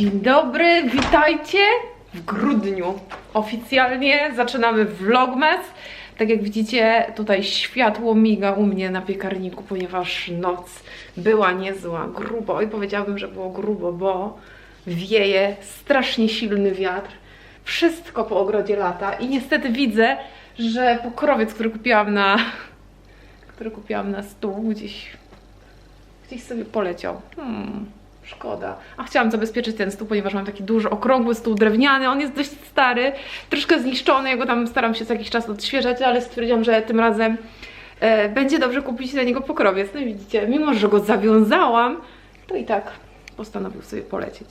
Dzień dobry, witajcie w grudniu. Oficjalnie zaczynamy vlogmas. Tak jak widzicie, tutaj światło miga u mnie na piekarniku, ponieważ noc była niezła, grubo i powiedziałabym, że było grubo, bo wieje strasznie silny wiatr. Wszystko po ogrodzie lata i niestety widzę, że pokrowiec, który kupiłam na który kupiłam na stół gdzieś gdzieś sobie poleciał. Hmm, szkoda. A chciałam zabezpieczyć ten stół, ponieważ mam taki duży, okrągły stół drewniany. On jest dość stary, troszkę zniszczony. Ja go tam staram się co jakiś czas odświeżać, ale stwierdziłam, że tym razem e, będzie dobrze kupić na niego pokrowiec. No i widzicie, mimo że go zawiązałam, to i tak postanowił sobie polecieć.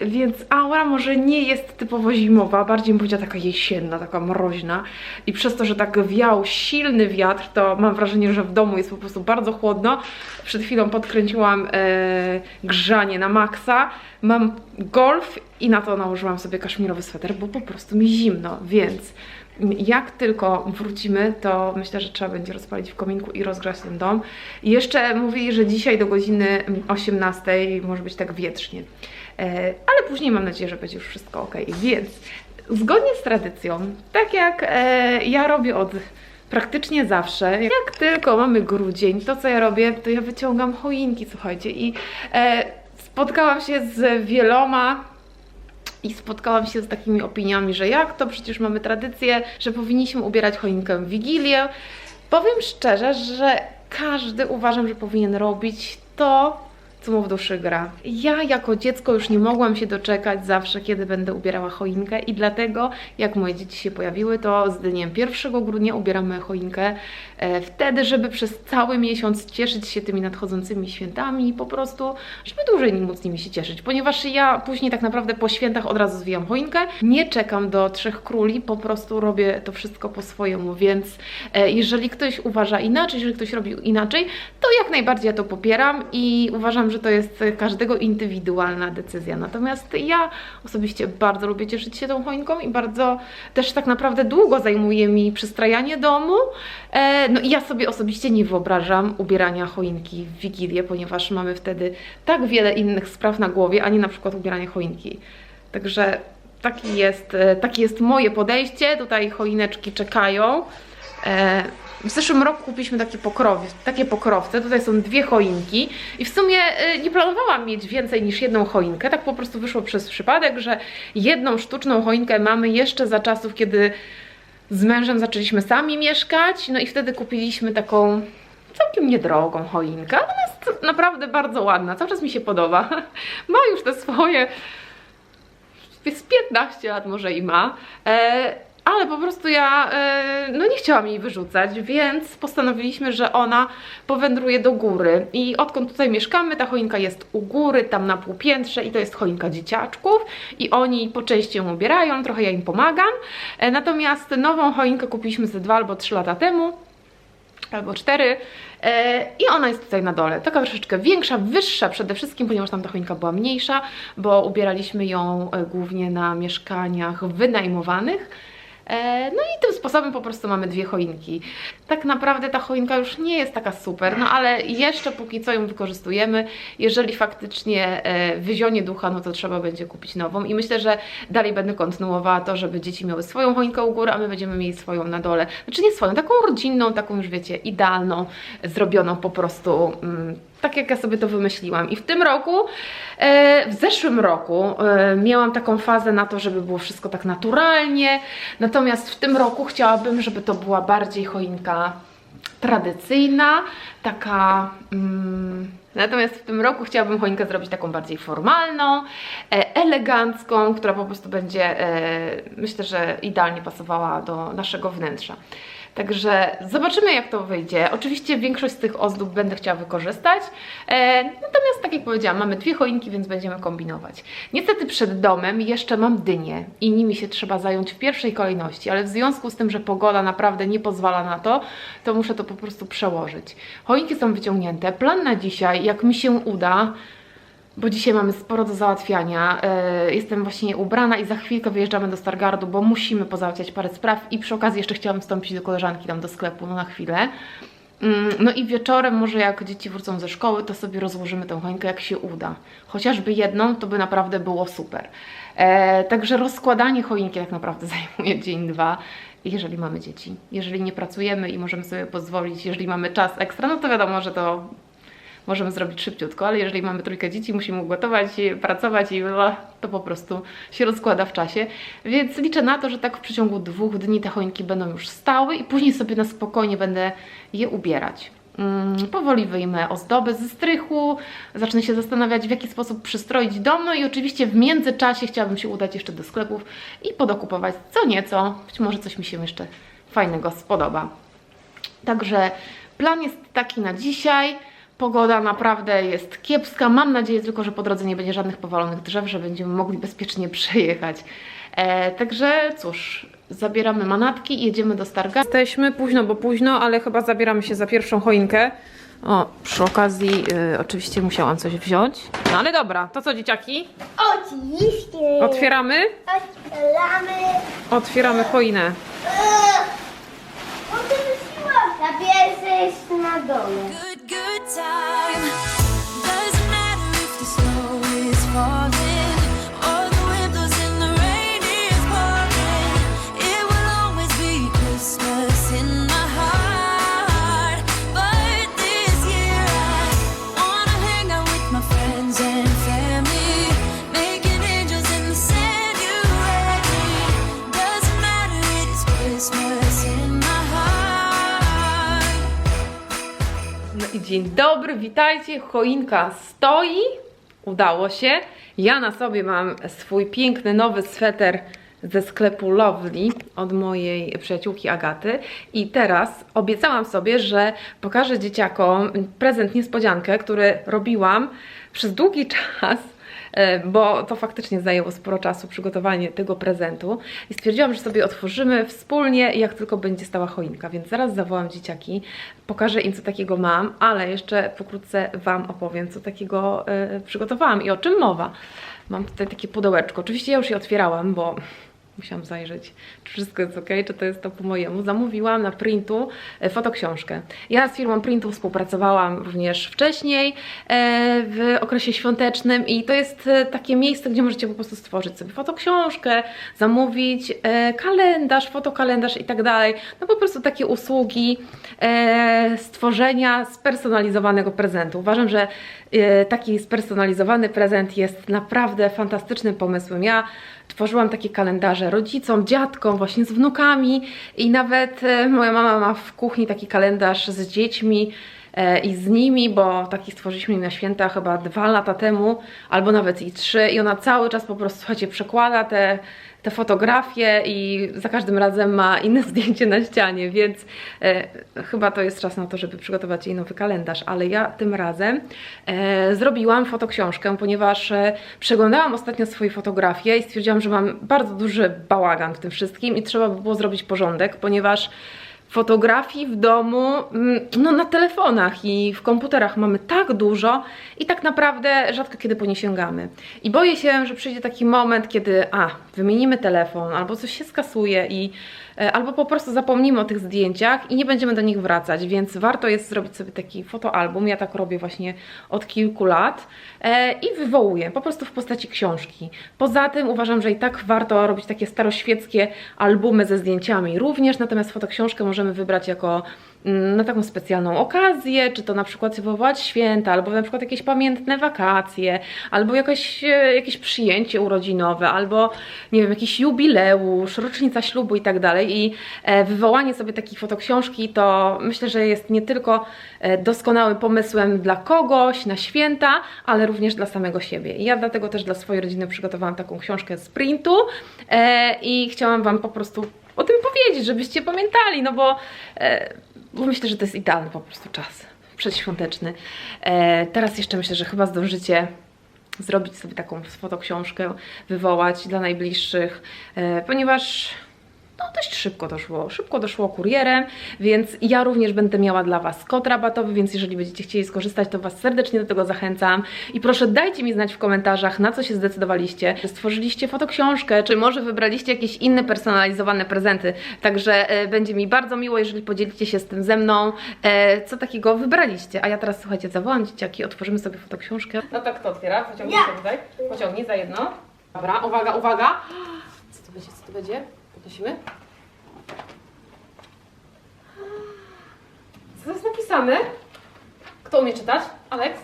Więc aura może nie jest typowo zimowa, bardziej bym powiedziała taka jesienna, taka mroźna. I przez to, że tak wiał silny wiatr, to mam wrażenie, że w domu jest po prostu bardzo chłodno. Przed chwilą podkręciłam e, grzanie na maksa. Mam golf i na to nałożyłam sobie kaszmirowy sweter, bo po prostu mi zimno, więc jak tylko wrócimy, to myślę, że trzeba będzie rozpalić w kominku i rozgrzać ten dom. I jeszcze mówili, że dzisiaj do godziny 18 może być tak wietrznie. E, ale później mam nadzieję, że będzie już wszystko ok. Więc zgodnie z tradycją, tak jak e, ja robię od praktycznie zawsze, jak tylko mamy grudzień, to co ja robię, to ja wyciągam choinki, słuchajcie. I e, spotkałam się z wieloma i spotkałam się z takimi opiniami, że jak to przecież mamy tradycję, że powinniśmy ubierać choinkę w Wigilię. Powiem szczerze, że każdy uważam, że powinien robić to, co mu w duszy gra. Ja jako dziecko już nie mogłam się doczekać zawsze, kiedy będę ubierała choinkę i dlatego, jak moje dzieci się pojawiły, to z dniem 1 grudnia ubieramy choinkę e, wtedy, żeby przez cały miesiąc cieszyć się tymi nadchodzącymi świętami i po prostu, żeby dłużej móc nimi się cieszyć, ponieważ ja później tak naprawdę po świętach od razu zwijam choinkę, nie czekam do Trzech Króli, po prostu robię to wszystko po swojemu, więc e, jeżeli ktoś uważa inaczej, jeżeli ktoś robi inaczej, to jak najbardziej ja to popieram i uważam, że to jest każdego indywidualna decyzja. Natomiast ja osobiście bardzo lubię cieszyć się tą choinką i bardzo też tak naprawdę długo zajmuje mi przystrajanie domu. E, no i ja sobie osobiście nie wyobrażam ubierania choinki w Wigilię, ponieważ mamy wtedy tak wiele innych spraw na głowie, a nie na przykład ubieranie choinki. Także taki jest, e, takie jest moje podejście. Tutaj choineczki czekają. W zeszłym roku kupiliśmy takie, pokrowy, takie pokrowce, tutaj są dwie choinki i w sumie y, nie planowałam mieć więcej niż jedną choinkę, tak po prostu wyszło przez przypadek, że jedną sztuczną choinkę mamy jeszcze za czasów, kiedy z mężem zaczęliśmy sami mieszkać, no i wtedy kupiliśmy taką całkiem niedrogą choinkę, ona jest naprawdę bardzo ładna, cały czas mi się podoba, ma już te swoje, z 15 lat może i ma, e, ale po prostu ja e, no nie chciałam jej wyrzucać, więc postanowiliśmy, że ona powędruje do góry. I odkąd tutaj mieszkamy, ta choinka jest u góry, tam na półpiętrze i to jest choinka dzieciaczków i oni po części ją ubierają, trochę ja im pomagam. E, natomiast nową choinkę kupiliśmy ze dwa albo trzy lata temu albo cztery e, i ona jest tutaj na dole, taka troszeczkę większa, wyższa przede wszystkim, ponieważ tam ta choinka była mniejsza, bo ubieraliśmy ją głównie na mieszkaniach wynajmowanych no i tym sposobem po prostu mamy dwie choinki. Tak naprawdę ta choinka już nie jest taka super, no ale jeszcze póki co ją wykorzystujemy. Jeżeli faktycznie e, wyzionie ducha, no to trzeba będzie kupić nową i myślę, że dalej będę kontynuowała to, żeby dzieci miały swoją choinkę u góry, a my będziemy mieli swoją na dole. Znaczy nie swoją, taką rodzinną, taką już wiecie, idealną, zrobioną po prostu... Mm, tak jak ja sobie to wymyśliłam. I w tym roku, e, w zeszłym roku e, miałam taką fazę na to, żeby było wszystko tak naturalnie, natomiast w tym roku chciałabym, żeby to była bardziej choinka tradycyjna, taka... Mm, Natomiast w tym roku chciałabym choinkę zrobić taką bardziej formalną, e, elegancką, która po prostu będzie, myślę, że idealnie pasowała do naszego wnętrza. Także zobaczymy jak to wyjdzie. Oczywiście większość z tych ozdób będę chciała wykorzystać. E, natomiast tak jak powiedziałam, mamy dwie choinki, więc będziemy kombinować. Niestety przed domem jeszcze mam dynię i nimi się trzeba zająć w pierwszej kolejności, ale w związku z tym, że pogoda naprawdę nie pozwala na to, to muszę to po prostu przełożyć. Choinki są wyciągnięte. Plan na dzisiaj, jak mi się uda, bo dzisiaj mamy sporo do załatwiania. Yy, jestem właśnie ubrana i za chwilkę wyjeżdżamy do Stargardu, bo musimy pozałatwiać parę spraw i przy okazji jeszcze chciałam wstąpić do koleżanki tam do sklepu, no na chwilę. Mm, No i wieczorem, może jak dzieci wrócą ze szkoły, to sobie rozłożymy tę choinkę, jak się uda. Chociażby jedną, to by naprawdę było super. E, także rozkładanie choinki tak naprawdę zajmuje dzień, dwa, jeżeli mamy dzieci. Jeżeli nie pracujemy i możemy sobie pozwolić, jeżeli mamy czas ekstra, no to wiadomo, że to możemy zrobić szybciutko, ale jeżeli mamy trójkę dzieci, musimy gotować, pracować i to po prostu się rozkłada w czasie. Więc liczę na to, że tak w przeciągu dwóch dni te choinki będą już stały i później sobie na spokojnie będę je ubierać. Mm, powoli wyjmę ozdoby ze strychu, zacznę się zastanawiać, w jaki sposób przystroić dom, no i oczywiście w międzyczasie chciałabym się udać jeszcze do sklepów i podokupować co nieco, być może coś mi się jeszcze fajnego spodoba. Także plan jest taki na dzisiaj. Pogoda naprawdę jest kiepska. Mam nadzieję tylko, że po drodze nie będzie żadnych powalonych drzew, że będziemy mogli bezpiecznie przejechać. E, także cóż, zabieramy manatki i jedziemy do Starga. Jesteśmy późno, bo późno, ale chyba zabieramy się za pierwszą choinkę. O, przy okazji y, oczywiście musiałam coś wziąć. No ale dobra, to co dzieciaki? Oczywiście. Otwieramy? Otwieramy. Otwieramy choinę. Eee, bo to wysiła. Ta pierwsza jest na dole. Good, time. No i dzień dobry, witajcie. Choinka stoi. Udało się. Ja na sobie mam swój piękny nowy sweter ze sklepu Lovely od mojej przyjaciółki Agaty. I teraz obiecałam sobie, że pokażę dzieciakom prezent niespodziankę, który robiłam przez długi czas. E, bo to faktycznie zajęło sporo czasu przygotowanie tego prezentu i stwierdziłam, że sobie otworzymy wspólnie, jak tylko będzie stała choinka, więc zaraz zawołam dzieciaki, pokażę im, co takiego mam, ale jeszcze pokrótce Wam opowiem, co takiego e, przygotowałam i o czym mowa. Mam tutaj takie pudełeczko, oczywiście ja już je otwierałam, bo musiałam zajrzeć, czy wszystko jest ok, czy to jest to po mojemu. Zamówiłam na printu e, fotoksiążkę. Ja z firmą printu współpracowałam również wcześniej e, w okresie świątecznym i to jest e, takie miejsce, gdzie możecie po prostu stworzyć sobie fotoksiążkę, zamówić kalendarz, fotokalendarz i tak dalej. No po prostu takie usługi stworzenia spersonalizowanego prezentu. Uważam, że taki spersonalizowany prezent jest naprawdę fantastycznym pomysłem. Ja tworzyłam takie kalendarze rodzicom, dziadkom, właśnie z wnukami i nawet e, moja mama ma w kuchni taki kalendarz z dziećmi e, i z nimi, bo taki stworzyliśmy na święta chyba dwa lata temu, albo nawet i trzy i ona cały czas po prostu, słuchajcie, przekłada te, te fotografie i za każdym razem ma inne zdjęcie na ścianie, więc e, chyba to jest czas na to, żeby przygotować jej nowy kalendarz, ale ja tym razem e, zrobiłam fotoksiążkę, ponieważ e, przeglądałam ostatnio swoje fotografie i stwierdziłam, że mam bardzo duży bałagan w tym wszystkim i trzeba by było zrobić porządek, ponieważ fotografii w domu, mm, no na telefonach i w komputerach mamy tak dużo i tak naprawdę rzadko kiedy po nie sięgamy. I boję się, że przyjdzie taki moment, kiedy a, wymienimy telefon, albo coś się skasuje i albo po prostu zapomnimy o tych zdjęciach i nie będziemy do nich wracać, więc warto jest zrobić sobie taki fotoalbum. Ja tak robię właśnie od kilku lat e, i wywołuję po prostu w postaci książki. Poza tym uważam, że i tak warto robić takie staroświeckie albumy ze zdjęciami również, natomiast fotoksiążkę możemy wybrać jako na taką specjalną okazję, czy to na przykład wywołać święta, albo na przykład jakieś pamiętne wakacje, albo jakieś, e, jakieś przyjęcie urodzinowe, albo nie wiem, jakiś jubileusz, rocznica ślubu i tak dalej. I e, wywołanie sobie takiej fotoksiążki to myślę, że jest nie tylko e, doskonałym pomysłem dla kogoś na święta, ale również dla samego siebie. I ja dlatego też dla swojej rodziny przygotowałam taką książkę z printu i chciałam Wam po prostu o tym powiedzieć, żebyście pamiętali, no bo, bo myślę, że to jest idealny po prostu czas przedświąteczny. E, teraz jeszcze myślę, że chyba zdążycie zrobić sobie taką fotoksiążkę, wywołać dla najbliższych, e, ponieważ no dość szybko to szło, szybko doszło kurierem, więc ja również będę miała dla Was kod rabatowy, więc jeżeli będziecie chcieli skorzystać, to Was serdecznie do tego zachęcam i proszę dajcie mi znać w komentarzach, na co się zdecydowaliście, czy stworzyliście fotoksiążkę, czy może wybraliście jakieś inne personalizowane prezenty, także e, będzie mi bardzo miło, jeżeli podzielicie się z tym ze mną, e, co takiego wybraliście, a ja teraz słuchajcie, zawołam dzieciaki, otworzymy sobie fotoksiążkę. No tak, kto otwiera? Pociągnij Ja. sobie tutaj, pociągnij za jedno. Dobra, uwaga, uwaga. Co to będzie, co to będzie? Podnosimy. Co to jest napisane? Kto umie czytać? Alex?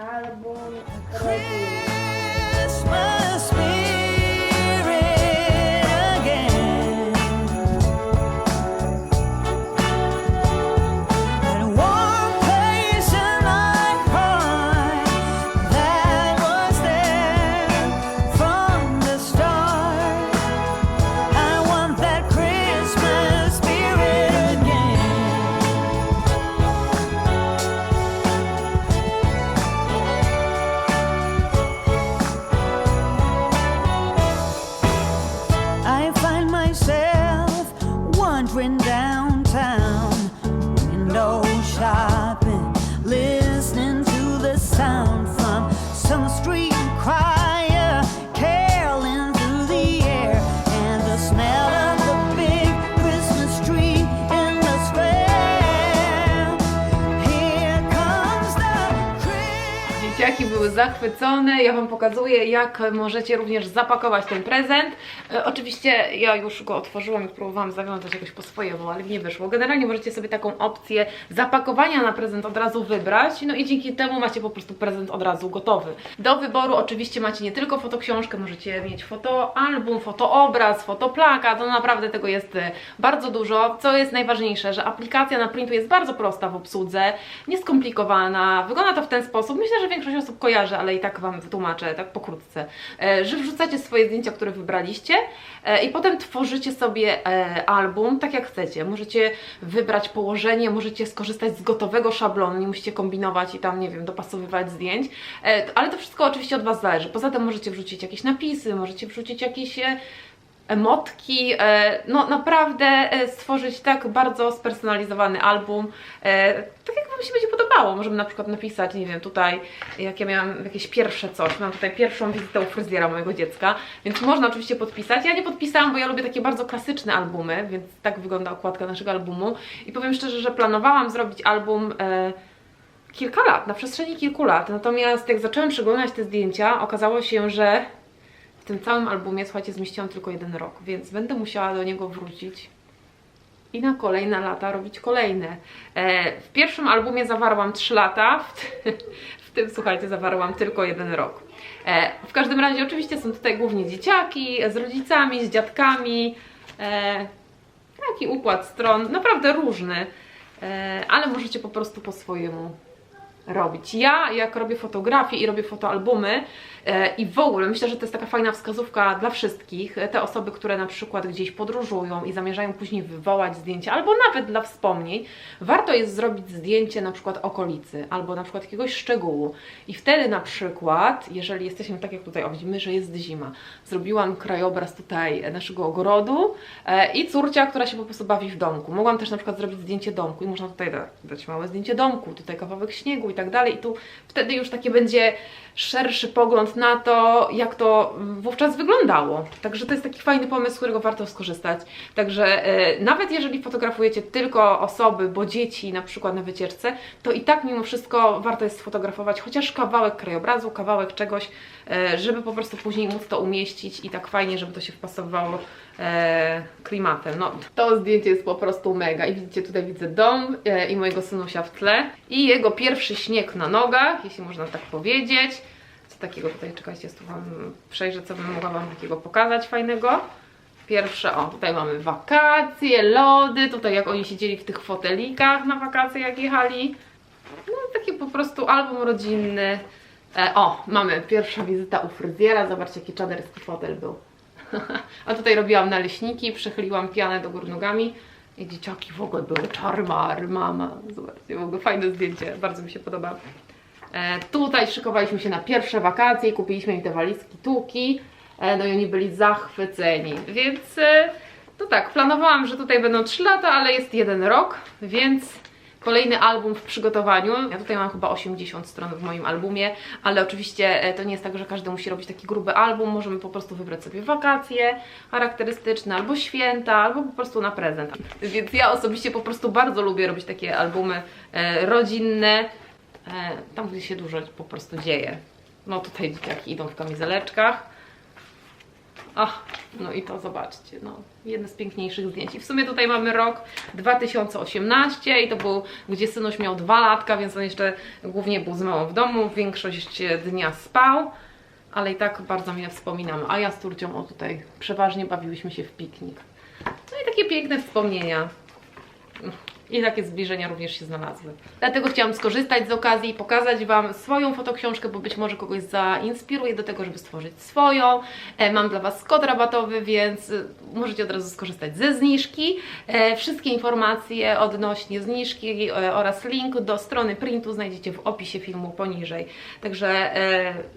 Albo Christmas były zachwycone. Ja Wam pokazuję, jak możecie również zapakować ten prezent. E, oczywiście ja już go otworzyłam i próbowałam zawiązać jakoś po swojemu, ale nie wyszło. Generalnie możecie sobie taką opcję zapakowania na prezent od razu wybrać. No i dzięki temu macie po prostu prezent od razu gotowy. Do wyboru oczywiście macie nie tylko fotoksiążkę, możecie mieć fotoalbum, fotoobraz, fotoplakat. No naprawdę tego jest e, bardzo dużo. Co jest najważniejsze, że aplikacja na printu jest bardzo prosta w obsłudze, nieskomplikowana. Wygląda to w ten sposób. Myślę, że większość osób kojarzy, ale i tak Wam wytłumaczę, tak pokrótce, e, że wrzucacie swoje zdjęcia, które wybraliście e, i potem tworzycie sobie e, album tak jak chcecie. Możecie wybrać położenie, możecie skorzystać z gotowego szablonu, nie musicie kombinować i tam, nie wiem, dopasowywać zdjęć, ale to wszystko oczywiście od Was zależy. Poza tym możecie wrzucić jakieś napisy, możecie wrzucić jakieś emotki, e, no naprawdę e, stworzyć tak bardzo spersonalizowany album, e, tak jak Wam się będzie podobało. Możemy na przykład napisać, nie wiem, tutaj jak ja miałam jakieś pierwsze coś, mam tutaj pierwszą wizytę u fryzjera mojego dziecka, więc można oczywiście podpisać. Ja nie podpisałam, bo ja lubię takie bardzo klasyczne albumy, więc tak wygląda okładka naszego albumu i powiem szczerze, że planowałam zrobić album kilka lat, na przestrzeni kilku lat, natomiast jak zaczęłam przeglądać te zdjęcia, okazało się, że tym całym albumie, słuchajcie, zmieściłam tylko jeden rok, więc będę musiała do niego wrócić i na kolejne lata robić kolejne. E, w pierwszym albumie zawarłam 3 lata, w, w tym, słuchajcie, zawarłam tylko jeden rok. E, w każdym razie, oczywiście są tutaj głównie dzieciaki, z rodzicami, z dziadkami. E, taki układ stron, naprawdę różny, e, ale możecie po prostu po swojemu robić. Ja, jak robię fotografię i robię fotoalbumy e, i w ogóle myślę, że to jest taka fajna wskazówka dla wszystkich, e, te osoby, które na przykład gdzieś podróżują i zamierzają później wywołać zdjęcie, albo nawet dla wspomnień, warto jest zrobić zdjęcie na przykład okolicy, albo na przykład jakiegoś szczegółu i wtedy na przykład, jeżeli jesteśmy tak jak tutaj, o widzimy, że jest zima, zrobiłam krajobraz tutaj naszego ogrodu e, i córcia, która się po prostu bawi w domku. Mogłam też na przykład zrobić zdjęcie domku i można tutaj da, dać małe zdjęcie domku, tutaj kawałek śniegu i tak dalej. I tu wtedy już takie będzie szerszy pogląd na to, jak to wówczas wyglądało. Także to jest taki fajny pomysł, z którego warto skorzystać. Także e, nawet jeżeli fotografujecie tylko osoby, bo dzieci na przykład na wycieczce, to i tak mimo wszystko warto jest sfotografować chociaż kawałek krajobrazu, kawałek czegoś, e, żeby po prostu później móc to umieścić i tak fajnie, żeby to się wpasowało e, klimatem. No, to zdjęcie jest po prostu mega i widzicie, tutaj widzę dom i mojego synusia w tle i jego pierwszy śnieg na nogach, jeśli można tak powiedzieć. Takiego tutaj, czekajcie, Wam przejrzę, co bym mogła Wam takiego pokazać fajnego. Pierwsze, o, tutaj mamy wakacje, lody, tutaj jak oni siedzieli w tych fotelikach na wakacje, jak jechali. No, taki po prostu album rodzinny. E, o, mamy pierwsza wizyta u fryzjera, zobaczcie jaki czaderski fotel był. A tutaj robiłam naleśniki, przechyliłam pianę do góry nogami i dzieciaki w ogóle były czarmar, mama. Zobaczcie, w ogóle fajne zdjęcie, bardzo mi się podoba. E, tutaj szykowaliśmy się na pierwsze wakacje i kupiliśmy im te walizki tuki. E, no i oni byli zachwyceni, więc e, no tak, planowałam, że tutaj będą 3 lata, ale jest jeden rok, więc kolejny album w przygotowaniu. Ja tutaj mam chyba 80 stron w moim albumie, ale oczywiście to nie jest tak, że każdy musi robić taki gruby album. Możemy po prostu wybrać sobie wakacje charakterystyczne, albo święta, albo po prostu na prezent. Więc ja osobiście po prostu bardzo lubię robić takie albumy rodzinne, tam gdzie się dużo po prostu dzieje. No tutaj dzieciaki idą w kamizeleczkach. Ach, no i to zobaczcie, no, jedno z piękniejszych zdjęć. I w sumie tutaj mamy rok 2018 i to był, gdzie synuś miał dwa latka, więc on jeszcze głównie był z mamą w domu, większość dnia spał, ale i tak bardzo mnie wspominam. A ja z Turcią, o tutaj, przeważnie bawiłyśmy się w piknik. No i takie piękne wspomnienia. I takie zbliżenia również się znalazły. Dlatego chciałam skorzystać z okazji i pokazać Wam swoją fotoksiążkę, bo być może kogoś zainspiruje do tego, żeby stworzyć swoją. E, Mam dla Was kod rabatowy, więc e, możecie od razu skorzystać ze zniżki. E, Wszystkie informacje odnośnie zniżki oraz link do strony printu znajdziecie w opisie filmu poniżej. Także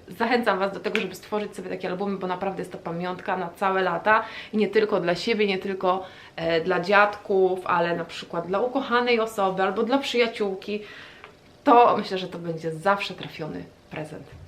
zachęcam Was do tego, żeby stworzyć sobie takie albumy, bo naprawdę jest to pamiątka na całe lata i nie tylko dla siebie, nie tylko dla dziadków, ale na przykład dla ukochanej osoby albo dla przyjaciółki. To myślę, że to będzie zawsze trafiony prezent.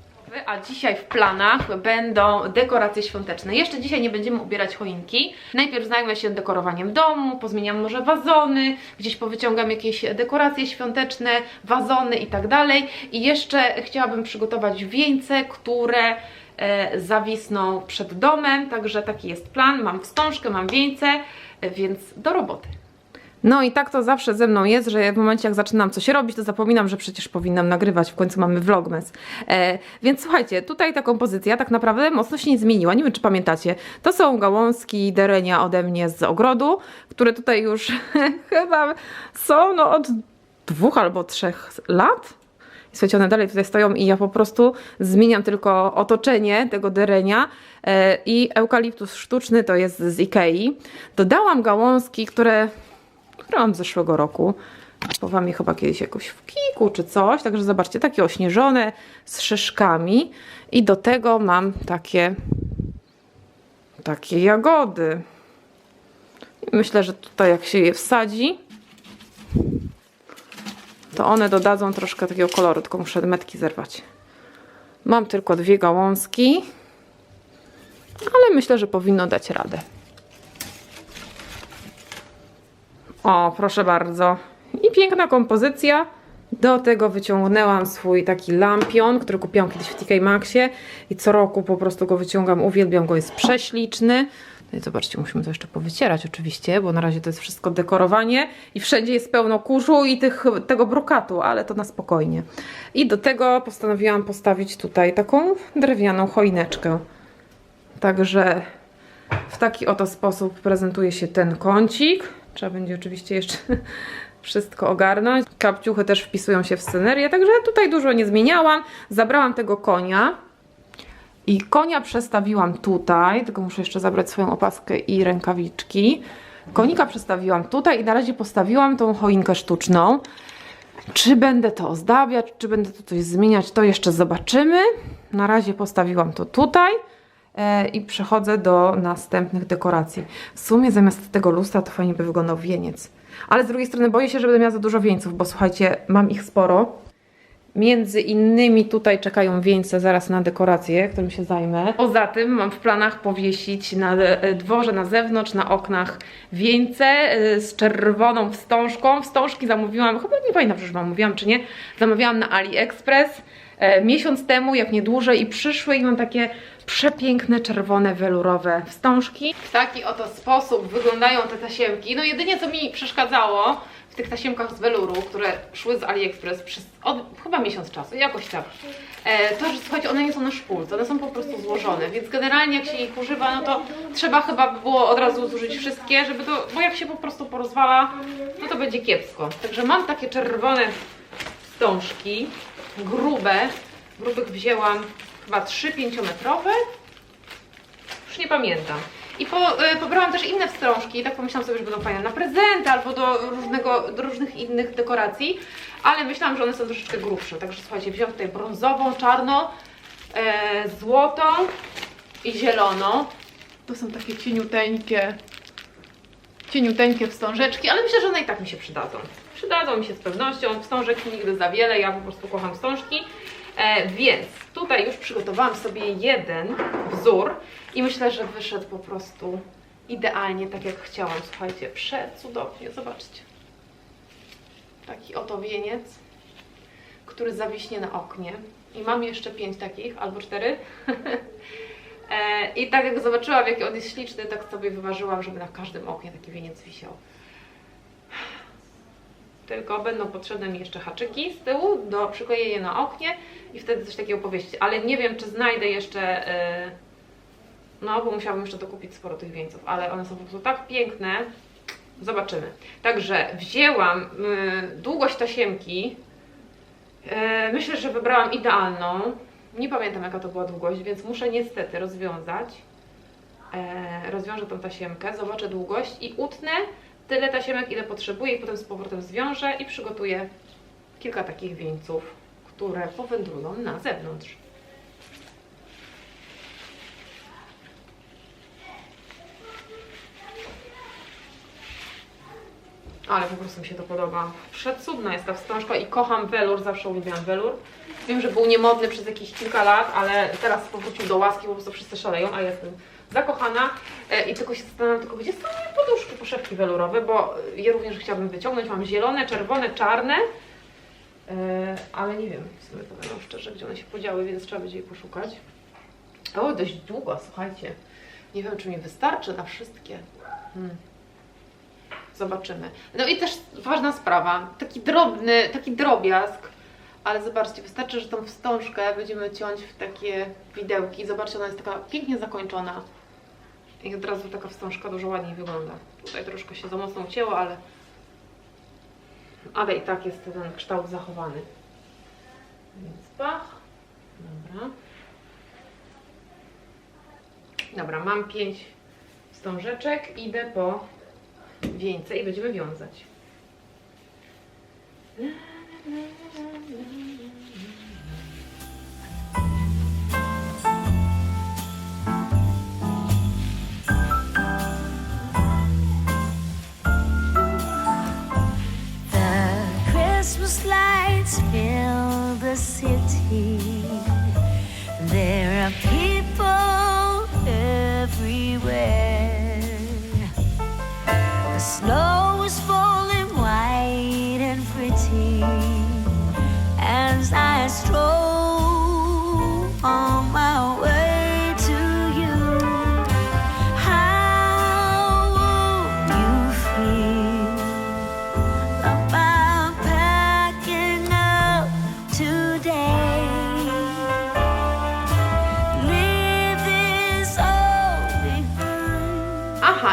A dzisiaj w planach będą dekoracje świąteczne. Jeszcze dzisiaj nie będziemy ubierać choinki. Najpierw zajmę się dekorowaniem domu, pozmieniam może wazony, gdzieś powyciągam jakieś dekoracje świąteczne, wazony i tak dalej. I jeszcze chciałabym przygotować wieńce, które e, zawisną przed domem, także taki jest plan. Mam wstążkę, mam wieńce, e, więc do roboty. No i tak to zawsze ze mną jest, że w momencie jak zaczynam coś robić, to zapominam, że przecież powinnam nagrywać, w końcu mamy vlogmas. E, więc słuchajcie, tutaj ta kompozycja tak naprawdę mocno się nie zmieniła, nie wiem czy pamiętacie. To są gałązki derenia ode mnie z ogrodu, które tutaj już chyba są no, od dwóch albo trzech lat. I Słuchajcie, one dalej tutaj stoją i ja po prostu zmieniam tylko otoczenie tego derenia e, i eukaliptus sztuczny to jest z Ikei. Dodałam gałązki, które mam z zeszłego roku. Kupowałam je chyba kiedyś jakoś w kiku czy coś. Także zobaczcie, takie ośnieżone z szyszkami. I do tego mam takie, takie jagody. I myślę, że tutaj jak się je wsadzi, to one dodadzą troszkę takiego koloru, tylko muszę metki zerwać. Mam tylko dwie gałązki, ale myślę, że powinno dać radę. O, proszę bardzo. I piękna kompozycja. Do tego wyciągnęłam swój taki lampion, który kupiłam kiedyś w TK Maxie i co roku po prostu go wyciągam, uwielbiam go, jest prześliczny. No i zobaczcie, musimy to jeszcze powycierać oczywiście, bo na razie to jest wszystko dekorowanie i wszędzie jest pełno kurzu i tych, tego brokatu, ale to na spokojnie. I do tego postanowiłam postawić tutaj taką drewnianą choineczkę. Także w taki oto sposób prezentuje się ten kącik. Trzeba będzie oczywiście jeszcze wszystko ogarnąć. Kapciuchy też wpisują się w scenerię, także tutaj dużo nie zmieniałam. Zabrałam tego konia i konia przestawiłam tutaj, tylko muszę jeszcze zabrać swoją opaskę i rękawiczki. Konika przestawiłam tutaj i na razie postawiłam tą choinkę sztuczną. Czy będę to ozdabiać, czy będę to coś zmieniać, to jeszcze zobaczymy. Na razie postawiłam to tutaj i przechodzę do następnych dekoracji. W sumie zamiast tego lustra to fajnie by wyglądał wieniec. Ale z drugiej strony boję się, że będę miała za dużo wieńców, bo słuchajcie, mam ich sporo. Między innymi tutaj czekają wieńce zaraz na dekoracje, którym się zajmę. Poza tym mam w planach powiesić na e, dworze, na zewnątrz, na oknach wieńce e, z czerwoną wstążką. Wstążki zamówiłam, chyba nie pamiętam, czy już wam mówiłam, czy nie. Zamawiałam na AliExpress e, miesiąc temu, jak nie dłużej i przyszły i mam takie przepiękne, czerwone, welurowe wstążki. W taki oto sposób wyglądają te tasiemki. No jedynie co mi przeszkadzało w tych tasiemkach z weluru, które szły z AliExpress przez od, chyba miesiąc czasu, jakoś tak. E, to, że słuchajcie, one nie są na szpulce, one są po prostu złożone, więc generalnie jak się ich używa, no to trzeba chyba by było od razu zużyć wszystkie, żeby to, bo jak się po prostu porozwala, no to będzie kiepsko. Także mam takie czerwone wstążki, grube, grubych wzięłam chyba 3 5-metrowe, już nie pamiętam. I po, y, pobrałam też inne wstążki, tak pomyślałam sobie, że będą fajne na prezenty albo do, różnego, do różnych innych dekoracji, ale myślałam, że one są troszeczkę grubsze, także słuchajcie, wziąłam tutaj brązową, czarną, e, złotą i zielono. To są takie cieniuteńkie, cieniuteńkie wstążeczki, ale myślę, że one i tak mi się przydadzą. Przydadzą mi się z pewnością. Wstążek nigdy za wiele, ja po prostu kocham wstążki. E, więc tutaj już przygotowałam sobie jeden wzór i myślę, że wyszedł po prostu idealnie tak jak chciałam. Słuchajcie, przecudownie, zobaczcie. Taki oto wieniec, który zawiśnie na oknie. I mam jeszcze pięć takich, albo cztery. E, I tak jak zobaczyłam, jaki on jest śliczny, tak sobie wyważyłam, żeby na każdym oknie taki wieniec wisiał. Tylko będą potrzebne mi jeszcze haczyki z tyłu do przyklejenia na oknie i wtedy coś takiego powiesić. Ale nie wiem, czy znajdę jeszcze. e, No, bo musiałabym jeszcze dokupić sporo tych wieńców, ale one są po prostu tak piękne. Zobaczymy. Także wzięłam y, długość tasiemki. E, Myślę, że wybrałam idealną. Nie pamiętam jaka to była długość, więc muszę niestety rozwiązać. Rozwiążę tą tasiemkę, zobaczę długość i utnę tyle tasiemek, ile potrzebuję i potem z powrotem zwiążę i przygotuję kilka takich wieńców, które powędrują na zewnątrz. Ale po prostu mi się to podoba. Przecudna jest ta wstążka i kocham welur, zawsze uwielbiałam welur. Wiem, że był niemodny przez jakieś kilka lat, ale teraz powrócił do łaski, po prostu wszyscy szaleją, a ja jestem zakochana. E, I tylko się zastanawiam, tylko gdzie są moje poduszki, poszewki welurowe, bo je również chciałabym wyciągnąć. Mam zielone, czerwone, czarne, e, ale nie wiem, w sumie powiem szczerze, gdzie one się podziały, więc trzeba będzie je poszukać. O, dość długo, słuchajcie. Nie wiem, czy mi wystarczy na wszystkie. Hmm. Zobaczymy. No i też ważna sprawa, taki drobny, taki drobiazg, ale zobaczcie, wystarczy, że tą wstążkę będziemy ciąć w takie widełki. Zobaczcie, ona jest taka pięknie zakończona. I od razu taka wstążka dużo ładniej wygląda. Tutaj troszkę się za mocno ucięło, ale, ale i tak jest ten kształt zachowany. Więc pach. Dobra. Dobra, mam pięć wstążeczek. Idę po wieńce i będziemy wiązać. The Christmas lights fill the city. There are people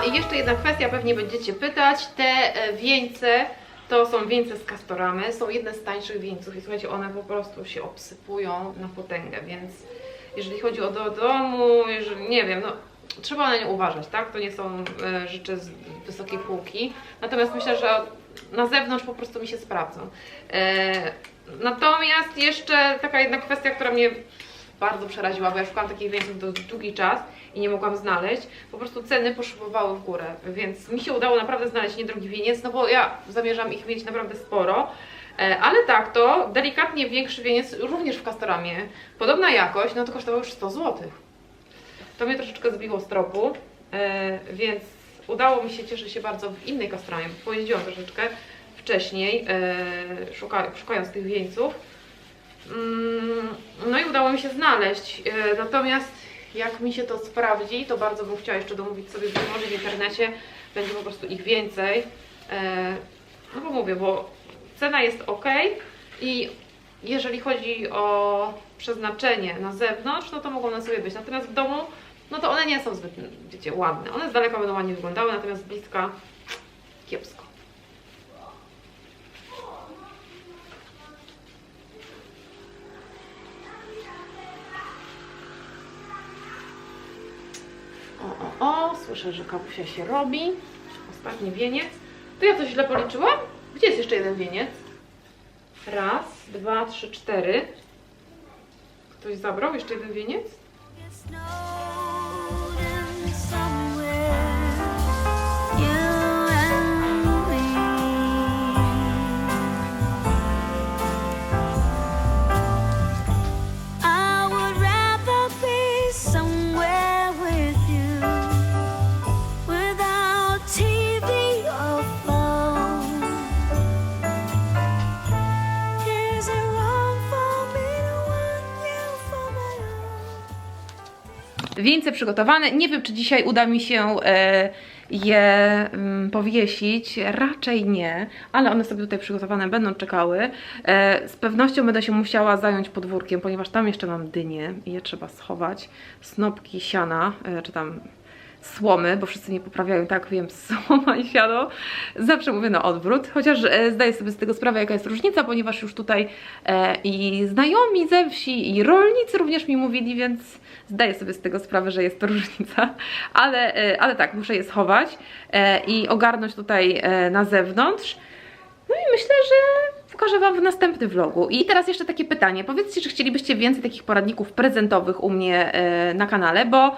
i jeszcze jedna kwestia, pewnie będziecie pytać. Te e, wieńce to są wieńce z kastoramy, są jedne z tańszych wieńców i słuchajcie, one po prostu się obsypują na potęgę, więc jeżeli chodzi o do domu, jeżeli, nie wiem, no trzeba na nie uważać, tak? To nie są e, rzeczy z wysokiej półki, natomiast myślę, że na zewnątrz po prostu mi się sprawdzą. E, natomiast jeszcze taka jedna kwestia, która mnie bardzo przeraziła, bo ja szukałam takich wieńców do długi czas i nie mogłam znaleźć. Po prostu ceny poszybowały w górę, więc mi się udało naprawdę znaleźć niedrogi wieniec, no bo ja zamierzam ich mieć naprawdę sporo. E, Ale tak, to delikatnie większy wieniec, również w Castoramie, podobna jakość, no to kosztował już 100 zł. To mnie troszeczkę zbiło z tropu, e, więc udało mi się, cieszę się bardzo w innej Castoramie. Pojeździłam troszeczkę wcześniej, e, szuka, szukając tych wieńców. Mm, No i udało mi się znaleźć. E, Natomiast jak mi się to sprawdzi, to bardzo bym chciała jeszcze domówić sobie, że może w internecie będzie po prostu ich więcej. E, No bo mówię, bo cena jest ok i jeżeli chodzi o przeznaczenie na zewnątrz, no to mogą one sobie być. Natomiast w domu, no to one nie są zbyt, wiecie, ładne. One z daleka będą ładnie wyglądały, natomiast z bliska kiepsko. O, o, o, słyszę, że kapusia się robi. Ostatni wieniec. To ja coś źle policzyłam? Gdzie jest jeszcze jeden wieniec? Raz, dwa, trzy, cztery. Ktoś zabrał jeszcze jeden wieniec? Wieńce przygotowane. Nie wiem, czy dzisiaj uda mi się e, je mm, powiesić. Raczej nie, ale one sobie tutaj przygotowane będą czekały. E, z pewnością będę się musiała zająć podwórkiem, ponieważ tam jeszcze mam dynie i je trzeba schować. Snopki siana, e, czy tam słomy, bo wszyscy nie poprawiają, tak wiem, słoma i siano. Zawsze mówię na odwrót, chociaż zdaję sobie z tego sprawę, jaka jest różnica, ponieważ już tutaj i znajomi ze wsi, i rolnicy również mi mówili, więc zdaję sobie z tego sprawę, że jest to różnica. Ale, e, ale tak, muszę je schować e, i ogarnąć tutaj e, na zewnątrz. No i myślę, że pokażę Wam w następnym vlogu. I teraz jeszcze takie pytanie. Powiedzcie, czy chcielibyście więcej takich poradników prezentowych u mnie na kanale, bo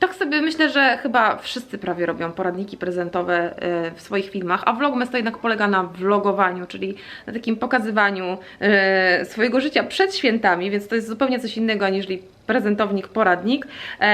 tak sobie myślę, że chyba wszyscy prawie robią poradniki prezentowe e, w swoich filmach, a Vlogmas to jednak polega na vlogowaniu, czyli na takim pokazywaniu e, swojego życia przed świętami, więc to jest zupełnie coś innego aniżeli prezentownik, poradnik, e,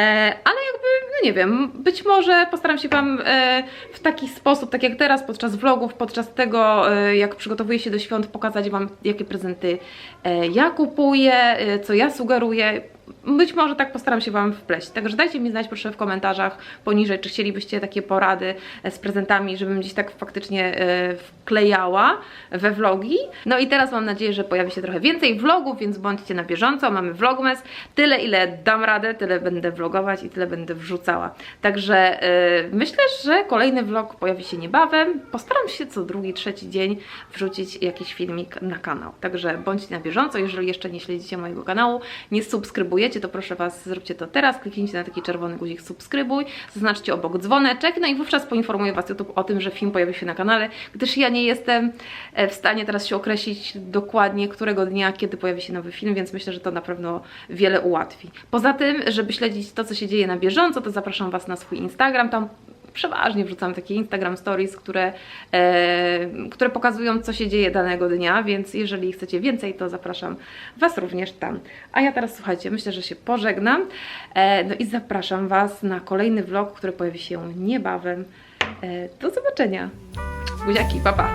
ale no nie wiem, być może postaram się Wam e, w taki sposób, tak jak teraz podczas vlogów, podczas tego e, jak przygotowuję się do świąt, pokazać Wam jakie prezenty e, ja kupuję, co ja sugeruję, być może tak postaram się Wam wpleść. Także dajcie mi znać proszę w komentarzach poniżej, czy chcielibyście takie porady z prezentami, żebym gdzieś tak faktycznie wklejała we vlogi. No i teraz mam nadzieję, że pojawi się trochę więcej vlogów, więc bądźcie na bieżąco. Mamy vlogmas. Tyle, ile dam radę, tyle będę vlogować i tyle będę wrzucała. Także e, myślę, że kolejny vlog pojawi się niebawem. Postaram się co drugi, trzeci dzień wrzucić jakiś filmik na kanał. Także bądźcie na bieżąco. Jeżeli jeszcze nie śledzicie mojego kanału, nie subskrybujecie, to proszę Was, zróbcie to teraz. Kliknijcie na taki czerwony guzik subskrybuj, zaznaczcie obok dzwoneczek, no i wówczas poinformuję Was YouTube o tym, że film pojawi się na kanale, gdyż ja nie jestem e, w stanie teraz się określić dokładnie, którego dnia, kiedy pojawi się nowy film, więc myślę, że to na pewno wiele ułatwi. Poza tym, żeby śledzić to, co się dzieje na bieżąco, to zapraszam Was na swój Instagram, tam przeważnie wrzucam takie Instagram Stories, które, e, które pokazują, co się dzieje danego dnia, więc jeżeli chcecie więcej, to zapraszam Was również tam. A ja teraz, słuchajcie, myślę, że się pożegnam, e, no i zapraszam Was na kolejny vlog, który pojawi się niebawem. E, do zobaczenia. Buziaki, pa pa!